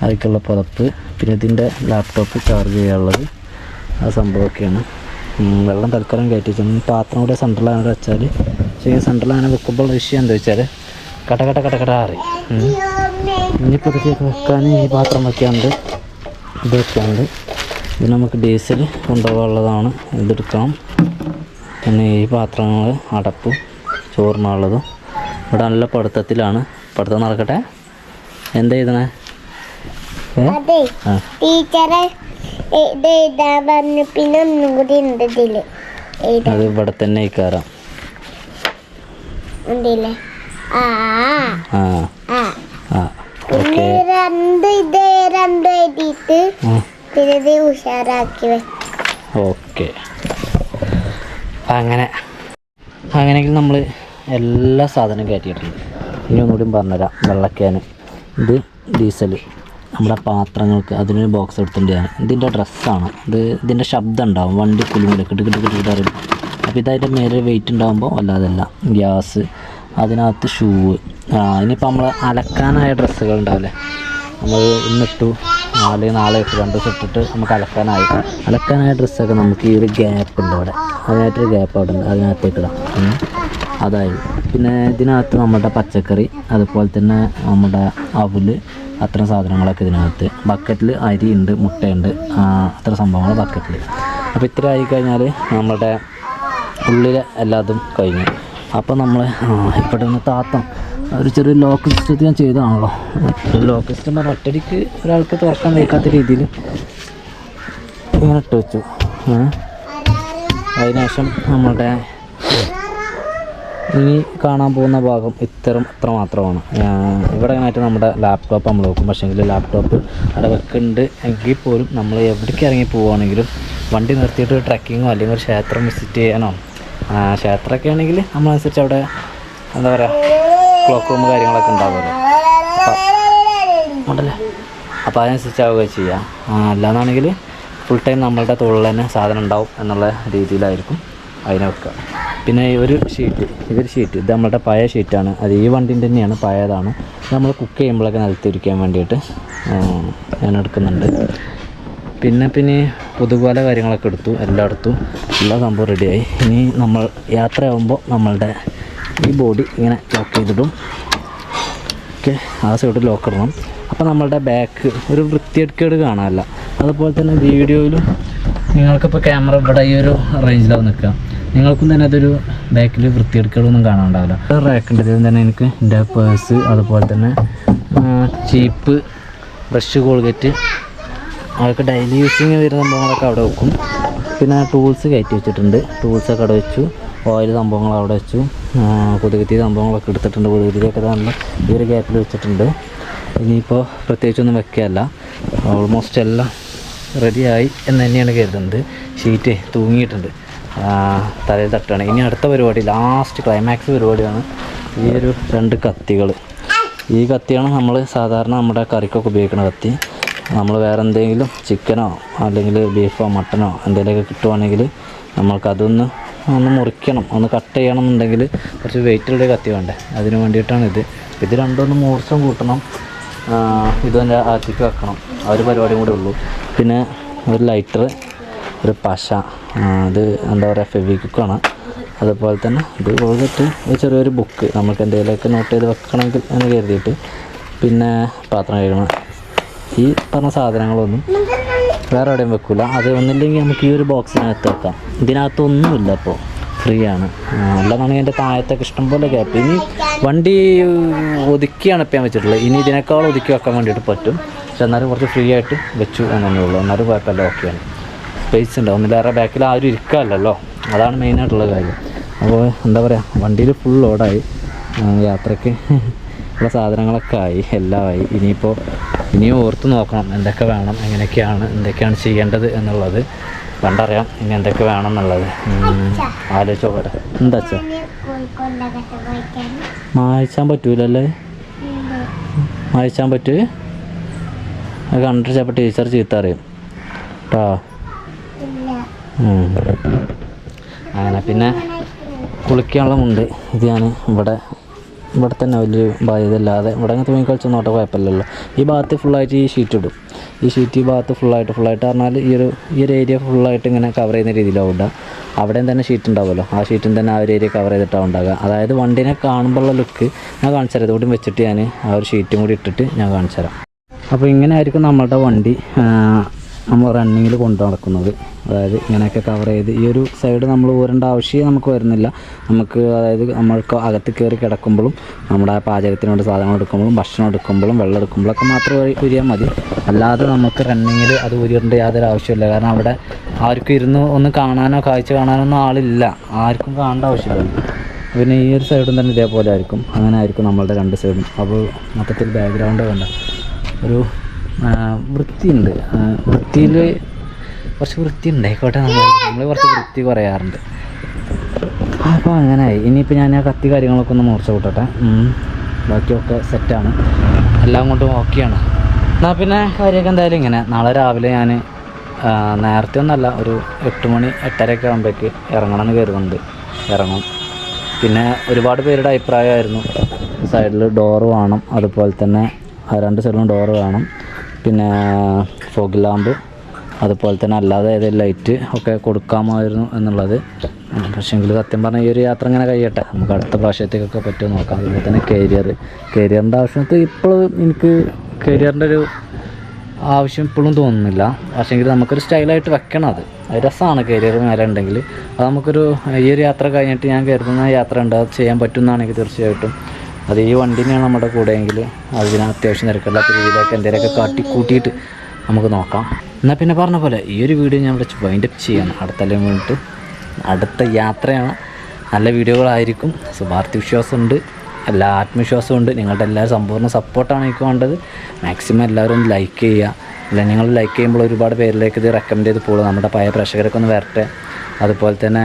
S1: അതിലേക്കുള്ള പുതപ്പ് പിന്നെ ഇതിന്റെ ലാപ്ടോപ്പ് ചാർജ് ചെയ്യാനുള്ളത്. ആ സംഭവമൊക്കെയാണ്. വെള്ളം തൽക്കാലം കയറ്റി വെച്ചു പാത്രം കൂടെ സെൻട്രലാണ് വെച്ചാൽ ശരി സെൻട്രലാണ് വെക്കുമ്പോൾ വിഷയം എന്താ വെച്ചാൽ കട കട കട കട അറിയും ഇനിയിപ്പോൾ വെക്കാൻ ഈ പാത്രം വയ്ക്കാണ്ട് ഇത് വെക്കാണ്ട് ഇത് നമുക്ക് ഡീസൽ കൊണ്ടുപോകാനുള്ളതാണ്. ഇതെടുക്കണം. പിന്നെ ഈ പാത്രങ്ങൾ അടപ്പ് ചോറിനുള്ളതും. ഇവിടെ നല്ല പഠിത്തത്തിലാണ്. പഠിത്തം നടക്കട്ടെ. എന്താ ഏ?
S2: ടീച്ചറെ പറഞ്ഞു. പിന്നെ ഒന്നും കൂടി
S1: അത് ഇവിടെ തന്നെ കയറാം
S2: രണ്ട് ഇത് രണ്ട് എഴുതിയിട്ട് പിന്നെ ഇത് ഉഷാറാക്കി വെച്ചു
S1: ഓക്കെ. അങ്ങനെ അങ്ങനെയെങ്കിൽ നമ്മൾ എല്ലാ സാധനവും കയറ്റിയിട്ടുണ്ട്. ഇനി ഒന്നുകൂടി പറഞ്ഞുതരാം വെള്ളക്കാന്. ഇത് ഡീസൽ. നമ്മുടെ പാത്രങ്ങൾക്ക് അതിനൊരു ബോക്സ് എടുത്തിട്ടുണ്ട് ഞാൻ ഇതിന്റെ ഡ്രസ്സാണ്. ഇത് ഇതിന്റെ ശബ്ദം ഉണ്ടാവും. വണ്ടി കുലുങ്ങിൽ കിട്ട് കിട്ട് കിട്ട് കിട്ട് അറിയും അപ്പോൾ ഇതായിട്ട് മേലെ വെയിറ്റ് ഉണ്ടാകുമ്പോൾ അല്ലാതല്ല ഗ്യാസ്. അതിനകത്ത് ഷൂവ് ആ ഇനിയിപ്പോൾ നമ്മൾ അലക്കാനായ ഡ്രസ്സുകൾ ഉണ്ടാവില്ലേ? നമ്മൾ ഇന്നിട്ടു അല്ലെങ്കിൽ നാളെ ഇട്ടു രണ്ട് ദിവസം ഇട്ടിട്ട് നമുക്ക് അലക്കാനായി. അലക്കാനായ ഡ്രസ്സൊക്കെ നമുക്ക് ഈ ഒരു ഗ്യാപ്പ് ഉണ്ട് അവിടെ. അതിനായിട്ടൊരു ഗ്യാപ്പ് അവിടെ ഉണ്ട്. അതിനകത്തേക്ക് ഇടാം. അതായത് അതായി. പിന്നെ ഇതിനകത്ത് നമ്മുടെ പച്ചക്കറി അതുപോലെ തന്നെ നമ്മുടെ അവൽ അത്തരം സാധനങ്ങളൊക്കെ ഇതിനകത്ത്. ബക്കറ്റിൽ അരി ഉണ്ട് മുട്ടയുണ്ട്. അത്ര സംഭവങ്ങൾ ബക്കറ്റിൽ അപ്പോൾ ഇത്ര ആയിക്കഴിഞ്ഞാൽ നമ്മുടെ ഉള്ളിലെ എല്ലാതും കഴിഞ്ഞു. അപ്പോൾ നമ്മൾ ഇവിടെ താത്തം ഒരു ചെറിയ ലോക്ക് സിസ്റ്റത്തിൽ ഞാൻ ചെയ്തതാണല്ലോ. ലോക്ക് സിസ്റ്റം പറഞ്ഞാൽ ഒറ്റടിക്ക് ഒരാൾക്ക് തുറക്കാൻ വയ്ക്കാത്ത രീതിയിൽ ഇങ്ങനെ ഇട്ട് വെച്ചു. അതിനുശേഷം നമ്മുടെ ഇനി കാണാൻ പോകുന്ന ഭാഗം ഇത്തരം ഇത്ര മാത്രമാണ്. ഇവിടെ ആയിട്ട് നമ്മുടെ ലാപ്ടോപ്പ് നമ്മൾ പക്ഷേ പക്ഷേങ്കിൽ ലാപ്ടോപ്പ് അവിടെ വെക്കുന്നുണ്ട് എങ്കിൽ പോലും നമ്മൾ എവിടേക്ക് ഇറങ്ങി പോവുകയാണെങ്കിലും വണ്ടി നിർത്തിയിട്ട് ട്രക്കിങ്ങോ അല്ലെങ്കിൽ ഒരു ക്ഷേത്രം വിസിറ്റ് ചെയ്യാനോ ക്ഷേത്രമൊക്കെ ആണെങ്കിൽ നമ്മളനുസരിച്ച് അവിടെ എന്താ പറയുക ക്ലോക്ക് റൂം കാര്യങ്ങളൊക്കെ ഉണ്ടാവുമല്ലോ. ഉണ്ടല്ലേ? അപ്പോൾ അതിനനുസരിച്ചാവുക ആ, അല്ലാന്നാണെങ്കിൽ ഫുൾ ടൈം നമ്മളുടെ തൊഴിൽ തന്നെ സാധനം ഉണ്ടാവും എന്നുള്ള രീതിയിലായിരിക്കും അതിനെ വെക്കുക. പിന്നെ ഒരു ഷീറ്റ് ഇതൊരു ഷീറ്റ് ഇത് നമ്മളുടെ പഴയ ഷീറ്റാണ് അത് ഈ വണ്ടിന്റെ തന്നെയാണ് പഴയതാണ്. നമ്മൾ കുക്ക് ചെയ്യുമ്പോഴൊക്കെ നിലത്തിരിക്കാൻ വേണ്ടിയിട്ട് ഞാൻ എടുക്കുന്നുണ്ട്. പിന്നെ പിന്നെ പുതുപോലെ കാര്യങ്ങളൊക്കെ എടുത്തു എല്ലായിടത്തും. എല്ലാ സംഭവം റെഡിയായി ഇനി നമ്മൾ യാത്രയാകുമ്പോൾ നമ്മളുടെ ഈ ബോഡി ഇങ്ങനെ ലോക്ക് ചെയ്തിടും. ഓക്കെ ആ സൈഡ് ലോക്ക് ഇടണം. അപ്പോൾ നമ്മളുടെ ബാക്ക് ഒരു വൃത്തിയെടുക്കേട് കാണാനല്ല. അതുപോലെ തന്നെ വീഡിയോയിലും നിങ്ങൾക്കിപ്പോൾ ക്യാമറ ഇവിടെ ഈ ഒരു റേഞ്ചിലാവും നിൽക്കുക. നിങ്ങൾക്കും തന്നെ അതൊരു ബാക്കിൽ വൃത്തിയെടുക്കലൊന്നും കാണാണ്ടാവില്ല. റാക്കുണ്ട് ഇതിൽ തന്നെ എനിക്ക് എന്റെ പേഴ്സ് അതുപോലെ തന്നെ ചീപ്പ് ബ്രഷ് കോൾഗേറ്റ് അതൊക്കെ ഡെയിലി യൂസിങ് വരുന്ന സംഭവങ്ങളൊക്കെ അവിടെ വെക്കും. പിന്നെ ടൂൾസ് കയറ്റി വെച്ചിട്ടുണ്ട്. ടൂൾസൊക്കെ അവിടെ വെച്ചു. ഓയിൽ സംഭവങ്ങൾ അവിടെ വെച്ചു. കൊതുകുത്തി സംഭവങ്ങളൊക്കെ എടുത്തിട്ടുണ്ട് കൊതുകുത്തിയൊക്കെ നല്ല ഈ ഒരു ഗ്യാപ്പിൽ വെച്ചിട്ടുണ്ട്. ഇനിയിപ്പോൾ പ്രത്യേകിച്ചൊന്നും വെക്കുകയല്ല ഓൾമോസ്റ്റ് എല്ലാം റെഡിയായി എന്ന് തന്നെയാണ് കരുതുന്നത്. ഷീറ്റ് തൂങ്ങിയിട്ടുണ്ട്. തലയിൽ തട്ടുകയാണ് ഇനി അടുത്ത പരിപാടി ലാസ്റ്റ് ക്ലൈമാക്സ് പരിപാടിയാണ് ഈ ഒരു രണ്ട് കത്തികൾ ഈ കത്തിയാണ് നമ്മൾ സാധാരണ നമ്മുടെ കറിക്കൊക്കെ ഉപയോഗിക്കുന്ന കത്തി. നമ്മൾ വേറെ എന്തെങ്കിലും ചിക്കനോ അല്ലെങ്കിൽ ബീഫോ മട്ടനോ എന്തെങ്കിലുമൊക്കെ കിട്ടുവാണെങ്കിൽ നമ്മൾക്ക് അതൊന്ന് ഒന്ന് മുറിക്കണം ഒന്ന് കട്ട് ചെയ്യണം എന്നുണ്ടെങ്കിൽ കുറച്ച് വെയിറ്റുള്ള കത്തി വേണ്ടേ? അതിന് വേണ്ടിയിട്ടാണ് ഇത്. ഇത് രണ്ടൊന്ന് മൂർച്ചം കൂട്ടണം. ഇത് ഇതിന്റെ അകത്തേക്ക് വെക്കണം. ആ ഒരു പരിപാടിയും കൂടെ ഉള്ളൂ. പിന്നെ ഒരു ലൈറ്റർ ഒരു പശ. അത് എന്താ പറയുക ഫെവിക്കുക്കാണ് അതുപോലെ തന്നെ ഇത് കൊടുത്തിട്ട് ഒരു ചെറിയൊരു ബുക്ക് നമുക്ക് എന്തെങ്കിലുമൊക്കെ നോട്ട് ചെയ്ത് വെക്കണമെങ്കിൽ എന്ന് കരുതിയിട്ട് പിന്നെ പാത്രം കഴുകണം. ഈ പറഞ്ഞ സാധനങ്ങളൊന്നും വേറെ എവിടെയും വെക്കില്ല അത് ഒന്നില്ലെങ്കിൽ നമുക്ക് ഈ ഒരു ബോക്സിനകത്ത് വെക്കാം. ഇതിനകത്തൊന്നുമില്ല അപ്പോൾ ഫ്രീ ആണ്. അല്ലാന്നാണെങ്കിൽ എന്റെ താഴത്തൊക്കെ ഇഷ്ടംപോലെ ഗ്യാപ്പ് ഇനി വണ്ടി ഒതുക്കിയാണ് ഇപ്പം വെച്ചിട്ടുള്ളത്. ഇനി ഇതിനേക്കാൾ ഒതുക്കി വെക്കാൻ വേണ്ടിയിട്ട് പറ്റും. പക്ഷെ എന്നാലും കുറച്ച് ഫ്രീ ആയിട്ട് വെച്ചു എന്നേ ഉള്ളൂ. എന്നാലും കുഴപ്പമില്ല. ഓക്കെയാണ് സ്പേസ് ഉണ്ട്. ഒന്നിലേറെ ബാക്കിൽ ആരും ഇരിക്കാമല്ലോ അതാണ് മെയിനായിട്ടുള്ള കാര്യം. അപ്പോൾ എന്താ പറയുക വണ്ടിയിൽ ഫുൾ ലോഡായി യാത്രയ്ക്ക് ഉള്ള സാധനങ്ങളൊക്കെ ആയി. എല്ലാമായി ഇനിയിപ്പോൾ ഇനിയും ഓർത്ത് നോക്കണം എന്തൊക്കെ വേണം എങ്ങനെയൊക്കെയാണ് എന്തൊക്കെയാണ് ചെയ്യേണ്ടത് എന്നുള്ളത്. കണ്ടറിയാം ഇനി എന്തൊക്കെ വേണം എന്നുള്ളത്. ആലോചിച്ചോ പോട്ടെ എന്താ വെച്ചാൽ മായച്ചാൻ പറ്റൂലല്ലേ? മായ്ച്ചാൻ പറ്റൂ? അത് കണ്ടിട്ട് ചിലപ്പോൾ ടീച്ചർ ചീത്ത അറിയും കേട്ടോ. അങ്ങനെ പിന്നെ കുളിക്കാനുള്ള മുണ്ട് ഇത് ഞാൻ ഇവിടെ ഇവിടെ തന്നെ വലിയ ബാധ്യതയില്ലാതെ ഇവിടെ അങ്ങനെ തൂങ്ങി കളിച്ച് നോട്ട കുഴപ്പമില്ലല്ലോ. ഈ ഭാഗത്ത് ഫുള്ളായിട്ട് ഈ ഷീറ്റ് ഇടും. ഈ ഷീറ്റ് ഈ ഭാഗത്ത് ഫുള്ളായിട്ട് ഫുള്ളായിട്ട് പറഞ്ഞാൽ ഈ ഒരു ഈ ഒരു ഏരിയ ഫുള്ളായിട്ട് ഇങ്ങനെ കവർ ചെയ്യുന്ന രീതിയിലാവും ഇടുക. അവിടെയും തന്നെ ഷീറ്റ് ഉണ്ടാവുമല്ലോ. ആ ഷീറ്റും തന്നെ ആ ഒരു ഏരിയ കവർ ചെയ്തിട്ടാണ് ഉണ്ടാകുക അതായത് വണ്ടിനെ കാണുമ്പോഴുള്ള ലുക്ക് ഞാൻ കാണിച്ചു തരാം. ഇതുകൂടി വെച്ചിട്ട് ഞാൻ ആ ഒരു ഷീറ്റും കൂടി ഇട്ടിട്ട് ഞാൻ കാണിച്ചു തരാം. അപ്പോൾ ഇങ്ങനെ ആയിരിക്കും നമ്മളുടെ വണ്ടി. നമ്മൾ റണ്ണിങ്ങിൽ കൊണ്ടു നടക്കുന്നത്. അതായത് ഇങ്ങനെയൊക്കെ കവർ ചെയ്ത് ഈ ഒരു സൈഡ് നമ്മൾ ഊരേണ്ട ആവശ്യം നമുക്ക് വരുന്നില്ല. നമുക്ക് അതായത് നമ്മൾക്ക് അകത്ത് കയറി കിടക്കുമ്പോഴും നമ്മുടെ പാചകത്തിന് വേണ്ടി സാധനങ്ങൾ എടുക്കുമ്പോഴും ഭക്ഷണം എടുക്കുമ്പോഴും വെള്ളം എടുക്കുമ്പോഴൊക്കെ മാത്രമേ ഉരിയാൽ മതി. അല്ലാതെ നമുക്ക് റണ്ണിങ്ങിൽ അത് ഉരിയേണ്ട യാതൊരു ആവശ്യമില്ല കാരണം അവിടെ ആർക്കും ഇരുന്ന് ഒന്ന് കാണാനോ കാഴ്ച കാണാനോ ഒന്നും ആളില്ല. ആർക്കും കാണേണ്ട ആവശ്യമില്ല. പിന്നെ ഈ ഒരു സൈഡും തന്നെ ഇതേപോലെ ആയിരിക്കും. അങ്ങനെ ആയിരിക്കും നമ്മളുടെ രണ്ട് സൈഡും അപ്പോൾ മൊത്തത്തിൽ ബാക്ക്ഗ്രൗണ്ട് വേണ്ട ഒരു വൃത്തിയുണ്ട്. വൃത്തിയിൽ കുറച്ച് വൃത്തി ഉണ്ടായിക്കോട്ടെ നമ്മൾ കുറച്ച് വൃത്തി കുറയാറുണ്ട്. അപ്പോൾ അങ്ങനെയായി ഇനിയിപ്പോൾ ഞാൻ ആ കത്തി കാര്യങ്ങളൊക്കെ ഒന്ന് മൂർച്ച കൂട്ടട്ടെ. ബാക്കിയൊക്കെ സെറ്റാണ് എല്ലാം കൊണ്ടും ഓക്കെയാണ് എന്നാൽ പിന്നെ കാര്യമൊക്കെ എന്തായാലും ഇങ്ങനെ. നാളെ രാവിലെ ഞാൻ നേരത്തെ ഒന്നല്ല ഒരു എട്ട് മണി എട്ടരയൊക്കെ ആകുമ്പോഴേക്ക് ഇറങ്ങണം എന്ന് കരുതുന്നുണ്ട്. ഇറങ്ങും. പിന്നെ ഒരുപാട് പേരുടെ അഭിപ്രായമായിരുന്നു. സൈഡിൽ ഡോറ് വേണം. അതുപോലെ തന്നെ രണ്ട് സൈഡിലും ഡോറ് വേണം. പിന്നെ ഫോഗ് ലാമ്പ് അതുപോലെ തന്നെ അല്ലാതെ ഏതെങ്കിലും ലൈറ്റ് ഒക്കെ കൊടുക്കാമായിരുന്നു എന്നുള്ളത്. പക്ഷേങ്കിൽ സത്യം പറഞ്ഞാൽ ഈ ഒരു യാത്ര ഇങ്ങനെ കഴിയട്ടെ. നമുക്ക് അടുത്ത പ്രാവശ്യത്തേക്കൊക്കെ പറ്റുമോ നോക്കാം. അതുപോലെ തന്നെ കരിയർ കരിയറിന്റെ ആവശ്യത്തിൽ ഇപ്പോഴും എനിക്ക് കരിയറിന്റെ ഒരു ആവശ്യം ഇപ്പോഴും തോന്നുന്നില്ല. പക്ഷേങ്കിൽ നമുക്കൊരു സ്റ്റൈലായിട്ട് വെക്കണം അത്. രസമാണ് കരിയർ മേലെ ഉണ്ടെങ്കിൽ അത് നമുക്കൊരു ഈ ഒരു യാത്ര കഴിഞ്ഞിട്ട് ഞാൻ കരുതുന്ന യാത്ര ഉണ്ട്. അത് ചെയ്യാൻ പറ്റുന്നതാണെങ്കിൽ തീർച്ചയായിട്ടും അത് ഈ വണ്ടിനെയാണ് നമ്മുടെ കൂടെയെങ്കിൽ അതിന് അത്യാവശ്യം തിരക്കില്ലാത്ത രീതിയിലൊക്കെ എന്തെങ്കിലുമൊക്കെ കാട്ടി കൂട്ടിയിട്ട് നമുക്ക് നോക്കാം. എന്നാൽ പിന്നെ പറഞ്ഞ പോലെ ഈ ഒരു വീഡിയോ ഞാൻ ഇവിടെ വൈൻഡപ്പ് അടുത്ത അല്ലെങ്കിൽ വേണ്ടിയിട്ട് അടുത്ത യാത്രയാണ്. നല്ല വീഡിയോകളായിരിക്കും. ശുഭാർത്ഥി വിശ്വാസമുണ്ട്. എല്ലാ ആത്മവിശ്വാസവും ഉണ്ട്. നിങ്ങളുടെ എല്ലാവരും സമ്പൂർണ സപ്പോർട്ടാണ് എനിക്ക് വേണ്ടത്. മാക്സിമം എല്ലാവരും ലൈക്ക് ചെയ്യുക. അല്ല നിങ്ങൾ ലൈക്ക് ചെയ്യുമ്പോൾ ഒരുപാട് പേരിലേക്ക് ഇത് റെക്കമെൻഡ് ചെയ്ത് പോകുക നമ്മുടെ പഴയ പ്രേക്ഷകരൊക്കെ ഒന്ന് വരട്ടെ. അതുപോലെ തന്നെ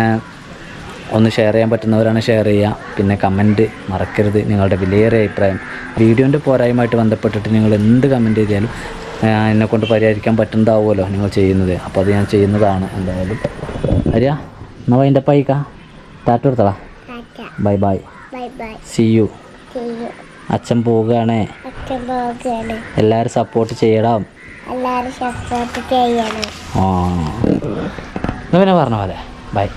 S1: ഒന്ന് ഷെയർ ചെയ്യാൻ പറ്റുന്നവരാണ് ഷെയർ ചെയ്യുക. പിന്നെ കമന്റ് മറക്കരുത് നിങ്ങളുടെ വിലയേറിയ അഭിപ്രായം. വീഡിയോന്റെ പോരായ്മയായിട്ട് ബന്ധപ്പെട്ടിട്ട് നിങ്ങൾ എന്ത് കമന്റ് ചെയ്താലും എന്നെക്കൊണ്ട് പരിഹരിക്കാൻ പറ്റുന്നതാവുമല്ലോ നിങ്ങൾ ചെയ്യുന്നത്. അപ്പോൾ അത് ഞാൻ ചെയ്യുന്നതാണ് എന്തായാലും. അറിയാ എന്നാൽ അതിന്റെ പൈക്ക ടാറ്റ കൊടുത്തടാ. ബൈ ബൈ സി യു അച്ഛൻ പോവുകയാണേ. എല്ലാവരും സപ്പോർട്ട് ചെയ്യണം.
S2: എല്ലാവരും സപ്പോർട്ട് ചെയ്യണം.
S1: ആ. എന്നാ പിന്നെ പറഞ്ഞ പോലെ. ബൈ